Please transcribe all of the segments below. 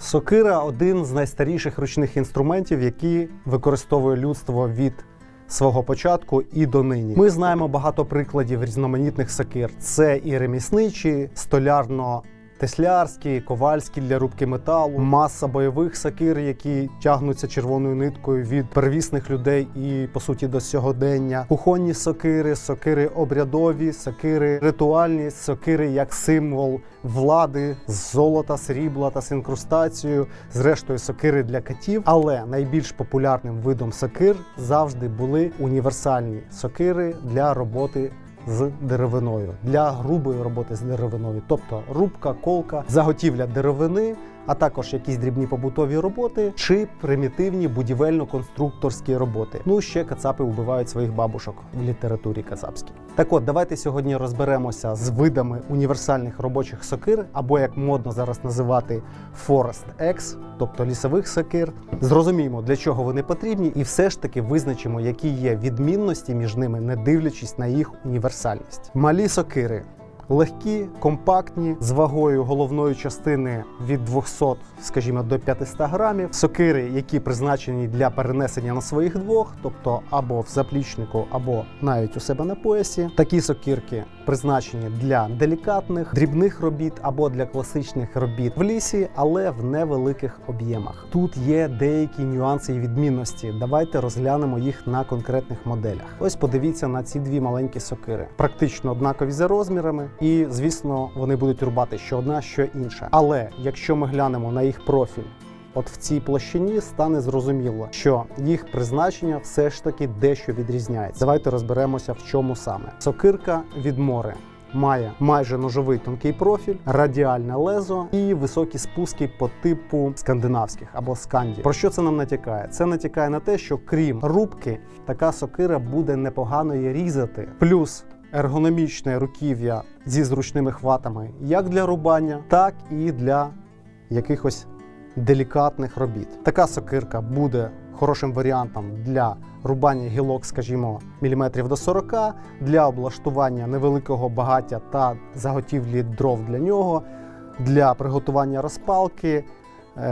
Сокира один з найстаріших ручних інструментів, які використовує людство від свого початку і до нині. Ми знаємо багато прикладів різноманітних сокир. Це і ремісничі, столярно. Теслярські, ковальські для рубки металу, маса бойових сокир, які тягнуться червоною ниткою від первісних людей і по суті до сьогодення. Кухонні сокири, сокири обрядові, сокири ритуальні, сокири як символ влади з золота, срібла та з інкрустацією, зрештою сокири для катів. Але найбільш популярним видом сокир завжди були універсальні сокири для роботи з деревиною для грубої роботи з деревиною, тобто рубка, колка, заготівля деревини, а також якісь дрібні побутові роботи чи примітивні будівельно-конструкторські роботи. Ну ще кацапи вбивають своїх бабушок в літературі кацапській. Так от, давайте сьогодні розберемося з видами універсальних робочих сокир, або як модно зараз називати Forest X, тобто лісових сокир. Зрозуміємо, для чого вони потрібні, і все ж таки визначимо, які є відмінності між ними, не дивлячись на їх універсальність. Малі сокири. Легкі, компактні, з вагою головної частини від 200, скажімо, до 500 грамів. Сокири, які призначені для перенесення на своїх двох, тобто або в заплічнику, або навіть у себе на поясі. Такі сокирки призначені для делікатних, дрібних робіт або для класичних робіт в лісі, але в невеликих об'ємах. Тут є деякі нюанси і відмінності. Давайте розглянемо їх на конкретних моделях. Ось подивіться на ці дві маленькі сокири, практично однакові за розмірами, і звісно, вони будуть рубати що одна, що інша. Але якщо ми глянемо на їх профіль. От в цій площині стане зрозуміло, що їх призначення все ж таки дещо відрізняється. Давайте розберемося, в чому саме. Сокирка від море має майже ножовий тонкий профіль, радіальне лезо і високі спуски по типу скандинавських або сканді. Про що це нам натякає? Це натякає на те, що крім рубки, така сокира буде непогано її різати. Плюс ергономічне руків'я зі зручними хватами як для рубання, так і для якихось делікатних робіт. Така сокирка буде хорошим варіантом для рубання гілок, скажімо, міліметрів до 40, для облаштування невеликого багаття та заготівлі дров для нього, для приготування розпалки,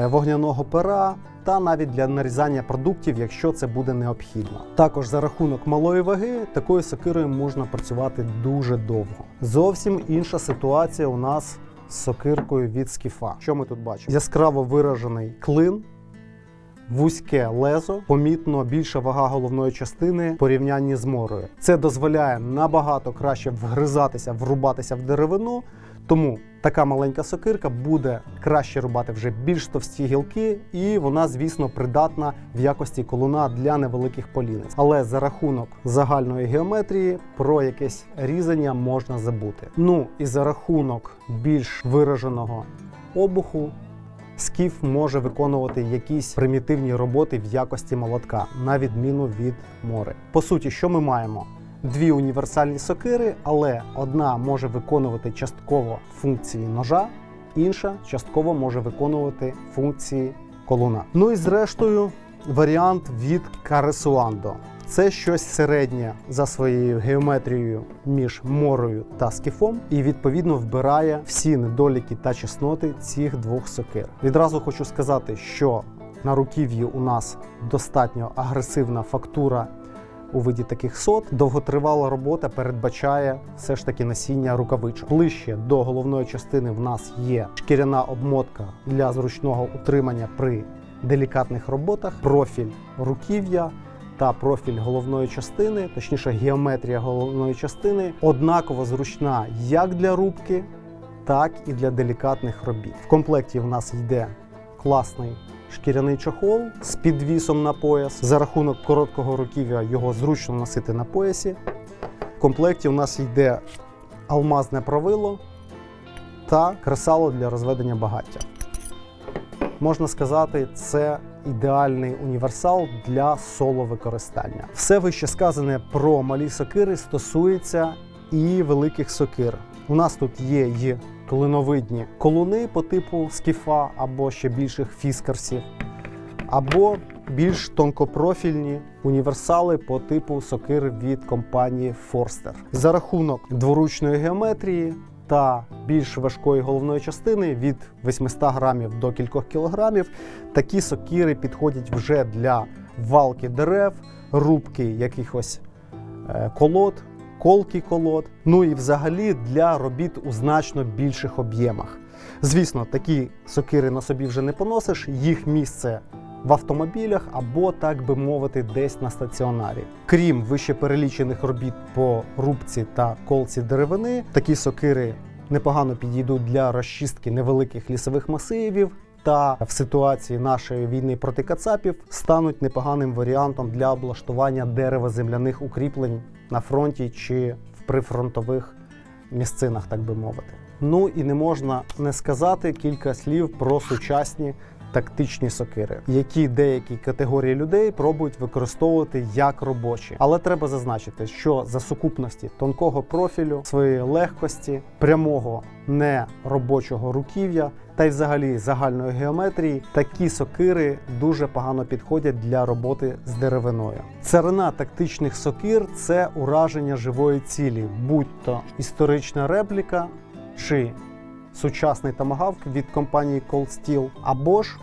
вогняного пера. Та навіть для нарізання продуктів, якщо це буде необхідно. Також за рахунок малої ваги такою сокирою можна працювати дуже довго. Зовсім інша ситуація у нас з сокиркою від скіфа. Що ми тут бачимо? Яскраво виражений клин, вузьке лезо, помітно більша вага головної частини в порівнянні з морою. Це дозволяє набагато краще вгризатися, врубатися в деревину. Тому така маленька сокирка буде краще рубати вже більш товсті гілки, і вона, звісно, придатна в якості колуна для невеликих полінець. Але за рахунок загальної геометрії про якесь різання можна забути. Ну і за рахунок більш вираженого обуху. Скіф може виконувати якісь примітивні роботи в якості молотка, на відміну від мори. По суті, що ми маємо? Дві універсальні сокири, але одна може виконувати частково функції ножа, інша частково може виконувати функції колуна. Ну і зрештою, варіант від Каресуандо. Це щось середнє за своєю геометрією між морою та скіфом, і відповідно вбирає всі недоліки та чесноти цих двох сокир. Відразу хочу сказати, що на руків'ї у нас достатньо агресивна фактура у виді таких сот. Довготривала робота передбачає все ж таки носіння рукавичок. Ближче до головної частини в нас є шкіряна обмотка для зручного утримання при делікатних роботах, профіль руків'я та профіль головної частини, точніше геометрія головної частини, однаково зручна як для рубки, так і для делікатних робіт. В комплекті в нас йде класний шкіряний чохол з підвісом на пояс. За рахунок короткого руків'я його зручно носити на поясі. В комплекті у нас йде алмазне правило та кресало для розведення багаття. Можна сказати, це ідеальний універсал для соло використання. Все вище сказане про малі сокири стосується і великих сокир. У нас тут є й клиновидні колуни по типу скіфа або ще більших фіскарсів, або більш тонкопрофільні універсали по типу сокир від компанії Forster. За рахунок дворучної геометрії та більш важкої головної частини від 800 грамів до кількох кілограмів. Такі сокири підходять вже для валки дерев, рубки якихось е, колод, колки колод, ну і взагалі для робіт у значно більших об'ємах. Звісно, такі сокири на собі вже не поносиш, їх місце в автомобілях або, так би мовити, десь на стаціонарі. Крім вище перелічених робіт по рубці та колці деревини, такі сокири непогано підійдуть для розчистки невеликих лісових масивів. Та в ситуації нашої війни проти кацапів стануть непоганим варіантом для облаштування деревоземляних укріплень на фронті чи в прифронтових місцинах, так би мовити. Ну і не можна не сказати кілька слів про сучасні тактичні сокири, які деякі категорії людей пробують використовувати як робочі. Але треба зазначити, що за сукупності тонкого профілю, своєї легкості, прямого неробочого руків'я та й взагалі загальної геометрії, такі сокири дуже погано підходять для роботи з деревиною. Царина тактичних сокир це ураження живої цілі, будь-то історична репліка чи сучасний тамагавк від компанії Cold Steel, або ж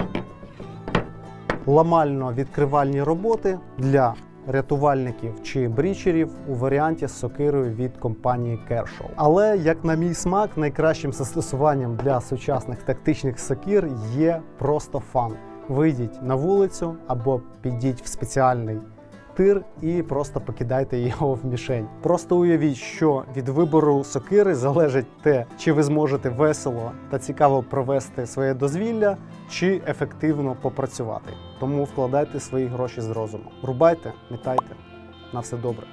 ламально-відкривальні роботи для рятувальників чи брічерів у варіанті з сокирою від компанії Kershaw. Але, як на мій смак, найкращим застосуванням для сучасних тактичних сокир є просто фан. Вийдіть на вулицю або підіть в спеціальний тир і просто покидайте його в мішень. Просто уявіть, що від вибору сокири залежить те, чи ви зможете весело та цікаво провести своє дозвілля, чи ефективно попрацювати. Тому вкладайте свої гроші з розуму. Рубайте, мітайте. На все добре.